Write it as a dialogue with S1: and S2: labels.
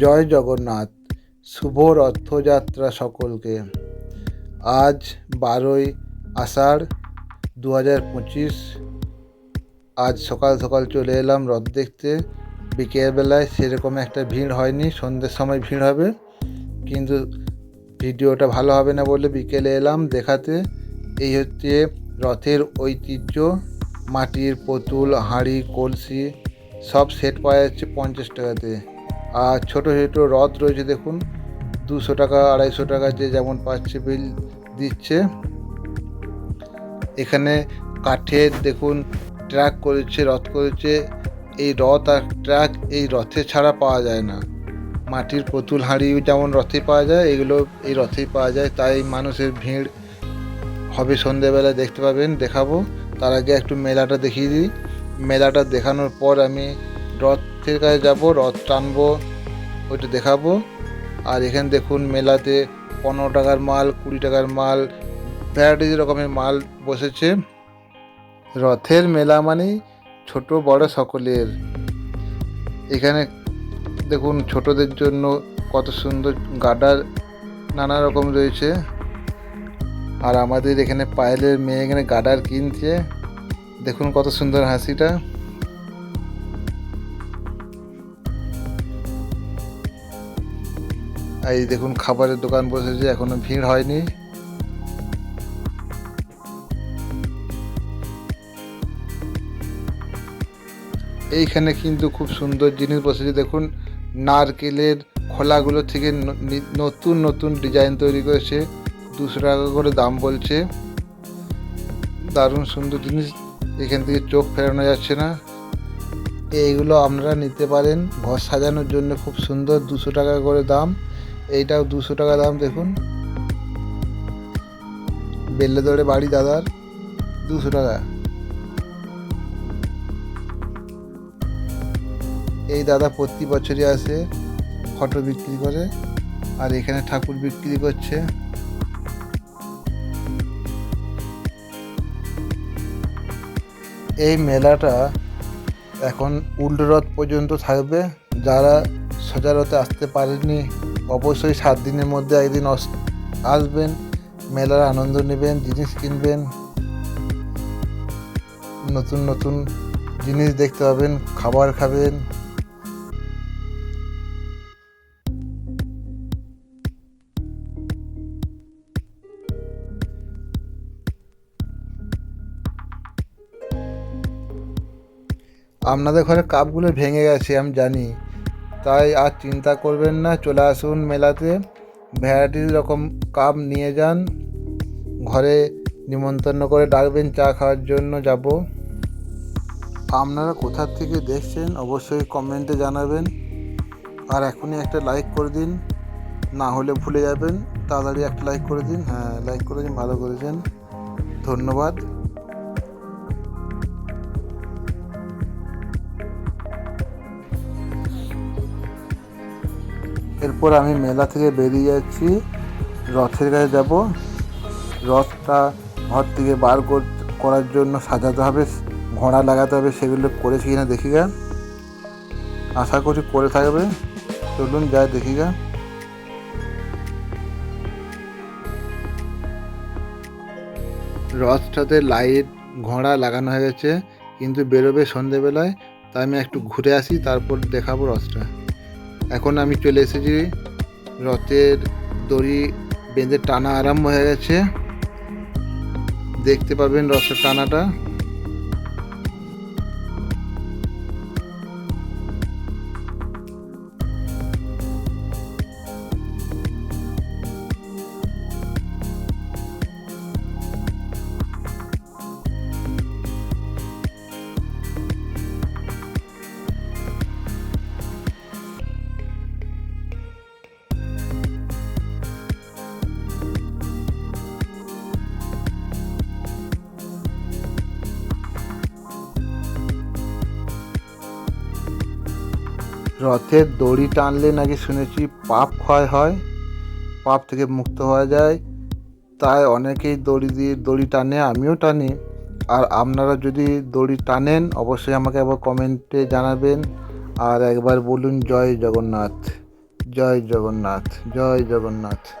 S1: জয় জগন্নাথ। শুভ রথযাত্রা সকলকে। আজ বারোই আষাঢ় দু হাজার পঁচিশ। আজ সকাল সকাল চলে এলাম রথ দেখতে। বিকেলবেলায় সেরকম একটা ভিড় হয়নি, সন্ধ্যের সময় ভিড় হবে। কিন্তু ভিডিওটা ভালো হবে না বলে বিকেলে এলাম দেখাতে। এই হচ্ছে রথের ঐতিহ্য। মাটির পুতুল, হাঁড়ি, কলসি সব সেট পাওয়া যাচ্ছে পঞ্চাশ টাকাতে। আর ছোটো ছোটো রথ রয়েছে দেখুন, দুশো টাকা, আড়াইশো টাকা যে যেমন পাচ্ছে বিল দিচ্ছে। এখানে কাঠের দেখুন ট্র্যাক করেছে, রথ করেছে। এই রথ আর ট্র্যাক এই রথে ছাড়া পাওয়া যায় না। মাটির পুতুল হাঁড়ি যেমন রথে পাওয়া যায়, এগুলো এই রথেই পাওয়া যায়। তাই মানুষের ভিড় হবে সন্ধেবেলা, দেখতে পাবেন, দেখাবো। তার আগে একটু মেলাটা দেখিয়ে দিই। মেলাটা দেখানোর পর আমি রথের কাছে যাব, রথ টানবো। ওইটা দেখাবো। আর এখানে দেখুন মেলাতে পনেরো টাকার মাল, কুড়ি টাকার মাল ভ্যারাইটিস রকমের মাল বসেছে। রথের মেলা মানেই ছোট, বড় সকলের। এখানে দেখুন ছোটদের জন্য কত সুন্দর গাডার নানা রকম রয়েছে। আর আমাদের এখানে পায়েলের মেয়ে এখানে গাডার কিনছে। দেখুন কত সুন্দর হাসিটা। এই দেখুন খাবারের দোকান বসেছে, এখনও ভিড় হয়নি। এইখানে কিন্তু খুব সুন্দর জিনিস বসেছে, দেখুন, নারকেলের খোলাগুলো থেকে নতুন নতুন ডিজাইন তৈরি করেছে, দুশো টাকা করে দাম বলছে। দারুণ সুন্দর জিনিস, এখান থেকে চোখ ফেরানো যাচ্ছে না। এইগুলো আপনারা নিতে পারেন, ঘর সাজানোর জন্য খুব সুন্দর, দুশো টাকা করে দাম। এইটাও দুশো টাকা দাম, দেখুন। বেল্লে দৌড়ে বাড়ি দাদার, দুশো টাকা। এই দাদা প্রতি বছরই আসে, ফটো বিক্রি করে, আর এখানে ঠাকুর বিক্রি করছে। এই মেলাটা এখন উল্টো রথ পর্যন্ত থাকবে। যারা সোজা রথে আসতে পারেননি অবশ্যই সাত দিনের মধ্যে একদিন আসবেন, মেলার আনন্দ নেবেন, জিনিস কিনবেন, নতুন নতুন জিনিস দেখতে পাবেন, খাবার খাবেন। আপনাদের ঘরে কাপগুলো ভেঙে গেছে, আমি জানি। তাই আর চিন্তা করবেন না, চলে আসুন মেলাতে। ভ্যারাইটিস রকম কাপ নিয়ে যান। ঘরে নিমন্ত্রণ করে ডাকবেন, চা খাওয়ার জন্য যাব। আপনারা কোথা থেকে দেখছেন অবশ্যই কমেন্টে জানাবেন। আর এখনই একটা লাইক করে দিন, না হলে ভুলে যাবেন। তাড়াতাড়ি একটা লাইক করে দিন। হ্যাঁ লাইক করে দিন, ভালো করেছেন। ধন্যবাদ। এরপর আমি মেলা থেকে বেরিয়ে যাচ্ছি। রথের কাছে যাব। রথটা ঘর থেকে বার কর- করার জন্য সাজাতে হবে, ঘোড়া লাগাতে হবে, সেগুলো করেছি কিনা দেখি গা। আশা করি করে থাকবে। চলুন যাই দেখি গা। রথটাতে লাইট, ঘোড়া লাগানো হয়ে গেছে, কিন্তু বেরোবে সন্ধেবেলায়, তাই আমি একটু ঘুরে আসি, তারপর দেখাবো রথটা। এখন আমি চলে এসেছি। রথের দড়ি বেঁধে টানা আরম্ভ হয়ে গেছে। দেখতে পাবেন রথের টানাটা। রথের দড়ি টানলে নাকি শুনেছি পাপ ক্ষয় হয়, পাপ থেকে মুক্ত হওয়া যায়। তাই অনেকেই দড়ি দিয়ে দড়ি টানে, আমিও টানি। আর আপনারা যদি দড়ি টানেন, অবশ্যই আমাকে একবার কমেন্টে জানাবেন। আর একবার বলুন, জয় জগন্নাথ জয় জগন্নাথ জয় জগন্নাথ।